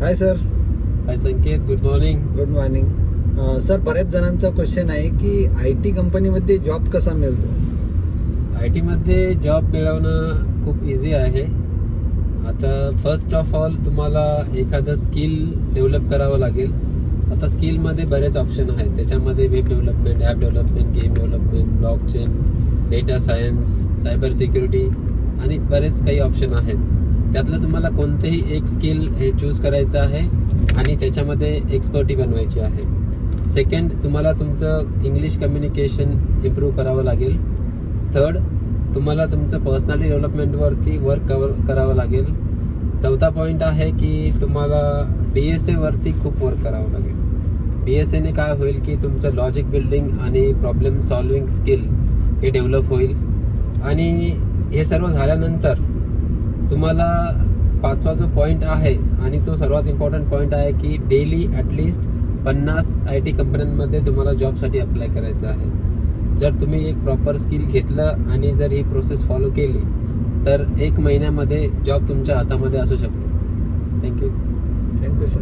Hi sir hi Sanket good morning good morning sir बऱ्याच जणांचा question आहे की आय टी कंपनीमध्ये जॉब कसा मिळतो? आय टीमध्ये जॉब मिळवणं खूप इझी आहे. आता फर्स्ट ऑफ ऑल तुम्हाला एखादं स्किल डेव्हलप करावं लागेल. आता स्किलमध्ये बरेच ऑप्शन आहेत. त्याच्यामध्ये web development app development game development blockchain data science cyber security आणि बरेच काही ऑप्शन आहेत. त्यातलं तुम्हाला कोणतेही एक स्किल हे चूज करायचं आहे आणि त्याच्यामध्ये एक्सपर्टी बनवायची आहे. सेकंड तुम्हाला तुमचं इंग्लिश कम्युनिकेशन इम्प्रूव्ह करावं लागेल. थर्ड तुम्हाला तुमचं पर्सनॅलिटी डेव्हलपमेंटवरती वर्क कवर करावं लागेल. चौथा पॉईंट आहे की तुम्हाला डी एस एवरती खूप वर्क करावं लागेल. डी एस एने काय होईल की तुमचं लॉजिक बिल्डिंग आणि प्रॉब्लेम सॉल्विंग स्किल हे डेव्हलप होईल. आणि हे सर्व झाल्यानंतर तुम्हाला पाचवा जो पॉईंट आहे आणि तो सर्वात इम्पॉर्टंट पॉईंट आहे की डेली ॲटलिस्ट पन्नास आय टी कंपन्यांमध्ये तुम्हाला जॉबसाठी अप्लाय करायचं आहे. जर तुम्ही एक प्रॉपर स्किल घेतलं आणि जर ही प्रोसेस फॉलो केली तर एक महिन्यामध्ये जॉब तुमच्या हातामध्ये असू शकतो. Thank you thank you sir